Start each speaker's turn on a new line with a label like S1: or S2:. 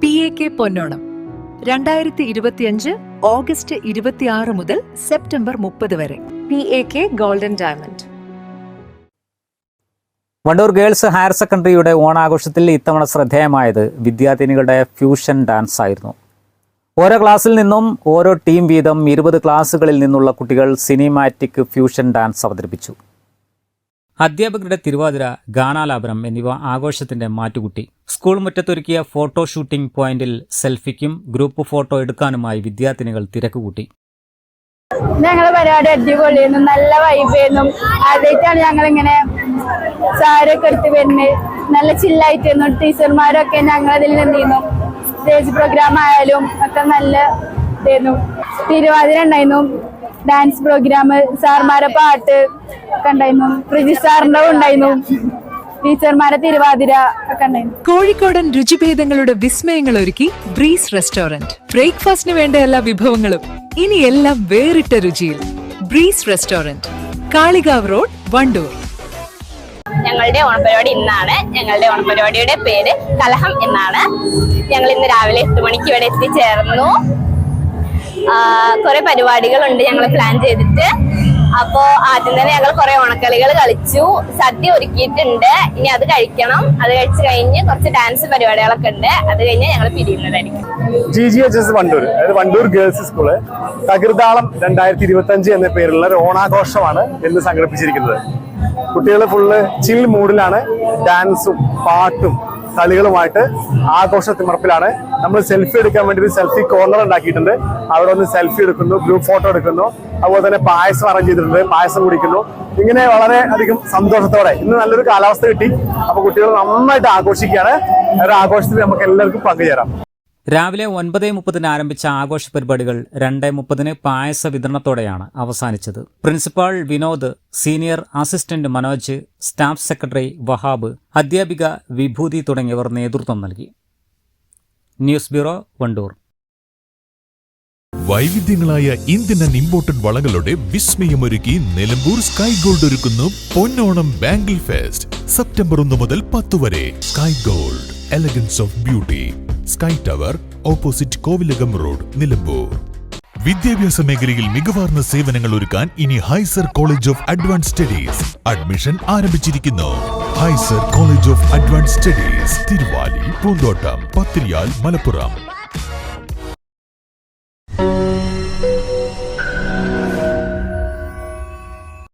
S1: P A K പൊന്നോണം. രണ്ടായിരത്തി ഇരുപത്തിയഞ്ച് August ഇരുപത്തിയാറ് മുതൽ സെപ്റ്റംബർ മുപ്പത് വരെ.
S2: P A K golden diamond.
S3: Wandoor girls higher സെക്കൻഡറിയുടെ ഓണാഘോഷത്തിൽ ഇത്തവണ ശ്രദ്ധേയമായത് വിദ്യാർത്ഥിനികളുടെ ഫ്യൂഷൻ ഡാൻസ് ആയിരുന്നു. ഓരോ ക്ലാസ്സിൽ നിന്നും ഓരോ ടീം വീതം ഇരുപത് ക്ലാസ്സുകളിൽ നിന്നുള്ള കുട്ടികൾ സിനിമാറ്റിക് ഫ്യൂഷൻ ഡാൻസ് അവതരിപ്പിച്ചു. അധ്യാപകരുടെ തിരുവാതിര ഗാനാലാപനം എന്നിവ ആഘോഷത്തിന്റെ മാറ്റുകൂട്ടി. സ്കൂൾ മുറ്റത്തൊരുക്കിയ ഫോട്ടോ ഷൂട്ടിംഗ് പോയിന്റിൽ സെൽഫിക്കും ഗ്രൂപ്പ് ഫോട്ടോ എടുക്കാനുമായി വിദ്യാർത്ഥിനികൾ തിരക്കുകൂട്ടി.
S4: ഞങ്ങളെ പരിപാടി അടിപൊളിയായിരുന്നു നല്ല വൈബായിരുന്നു ആദ്യമായിട്ടാണ് ഞങ്ങൾ ഇങ്ങനെ സാരൊക്കെ എടുത്ത് വരുന്നത്. നല്ല ചില്ലായിട്ടായിരുന്നു ടീച്ചർമാരൊക്കെ ഞങ്ങളതിൽ നിന്നിരുന്നു. സ്റ്റേജ് പ്രോഗ്രാം ആയാലും ഒക്കെ നല്ല ഇതായിരുന്നു. തിരുവാതിര ഉണ്ടായിരുന്നു. ഡാൻസ് പ്രോഗ്രാം സാർമാരെ പാട്ട് ഒക്കെ ഉണ്ടായിരുന്നു. പ്രിജി സാറിന്റെ ഉണ്ടായിരുന്നു. ടീച്ചർമാരെ തിരുവാതിര ഒക്കെ ഉണ്ടായിരുന്നു
S1: കോഴിക്കോടൻ രുചിഭേദങ്ങളുടെ വിസ്മയങ്ങൾ ഒരുക്കി ബ്രീസ് റെസ്റ്റോറന്റ്. ബ്രേക്ക്ഫാസ്റ്റിന് വേണ്ട എല്ലാ വിഭവങ്ങളും ഇനി എല്ലാം വേറിട്ട രുചിയിൽ. Breeze restaurant Kalikavu road Wandoor.
S5: ഞങ്ങളുടെ ഓണപരിപാടി ഇന്നാണ്. ഞങ്ങളുടെ ഓണപരിപാടിയുടെ പേര് കലഹം എന്നാണ്. ഞങ്ങൾ ഇന്ന് രാവിലെ എട്ട് മണിക്ക് ഇവിടെ എത്തിച്ചേർന്നു. കുറെ പരിപാടികളുണ്ട് ഞങ്ങൾ പ്ലാൻ ചെയ്തിട്ട്. അപ്പോ ആദ്യം തന്നെ ഞങ്ങൾ കുറെ ഓണക്കളികൾ കളിച്ചു. സദ്യ ഒരുക്കിയിട്ടുണ്ട്. ഇനി അത് കഴിക്കണം. അത് കഴിച്ചു കഴിഞ്ഞ് കുറച്ച് ഡാൻസ് പരിപാടികളൊക്കെ ഉണ്ട്. അത് കഴിഞ്ഞ് ഞങ്ങൾ പിരിയുന്നതായിരിക്കും.
S6: ജി വണ്ടൂർ. അതായത് വണ്ടൂർ ഗേൾസ് സ്കൂൾ തകൃതാളം രണ്ടായിരത്തി ഇരുപത്തി അഞ്ച് എന്ന പേരിലുള്ള ഒരു ഓണാഘോഷമാണ് ഇന്ന് സംഘടിപ്പിച്ചിരിക്കുന്നത്. കുട്ടികൾ ഫുള്ള് ചിൽ മൂഡിലാണ് ഡാൻസും പാട്ടും കളികളുമായിട്ട് ആഘോഷ തിമർപ്പിലാണ് നമ്മൾ സെൽഫി എടുക്കാൻ വേണ്ടി ഒരു സെൽഫി കോർണർ ഉണ്ടാക്കിയിട്ടുണ്ട്. അവിടെ ഒന്ന് സെൽഫി എടുക്കുന്നു ഗ്രൂപ്പ് ഫോട്ടോ എടുക്കുന്നു. അതുപോലെ തന്നെ പായസം അറേഞ്ച് ചെയ്തിട്ടുണ്ട് പായസം കുടിക്കുന്നു. ഇങ്ങനെ വളരെ അധികം സന്തോഷത്തോടെ ഇന്ന് നല്ലൊരു കാലാവസ്ഥ കിട്ടി. അപ്പൊ കുട്ടികൾ നന്നായിട്ട് ആഘോഷിക്കുകയാണ്. ഒരു ആഘോഷത്തിൽ നമുക്ക് എല്ലാവർക്കും പങ്കുചേരാം.
S3: രാവിലെ ഒൻപത് മുപ്പതിന് ആരംഭിച്ച ആഘോഷ പരിപാടികൾ രണ്ട് മുപ്പതിന് പായസ വിതരണത്തോടെയാണ് അവസാനിച്ചത്. Principal Vinod senior assistant Manoj staff secretary Wahab അധ്യാപിക വിഭൂതി തുടങ്ങിയവർ നേതൃത്വം നൽകി. News bureau Wandoor.
S7: വൈവിധ്യങ്ങളായ Indian and imported വളകളുടെ വിസ്മയമൊരുക്കി നിലമ്പൂർ സ്കൈ ഗോൾഡ് ഒരുക്കുന്നു പൊന്നോണം ബാംഗിൾ ഫെസ്റ്റ്. സെപ്റ്റംബർ ഒന്ന് മുതൽ പത്ത് വരെ sky gold elegance of beauty. Sky tower opposite Kovilakam road Nilambur. വിദ്യാഭ്യാസ മേഖലയിൽ മികവാർന്ന സേവനങ്ങൾ ഒരുക്കാൻ ഇനി ഹൈസർ college of advance studies admission ആരംഭിച്ചിരിക്കുന്നു. ഹൈസർ college of advance studies Thiruvali പൂന്തോട്ടം പത്തിരിയാൽ മലപ്പുറം.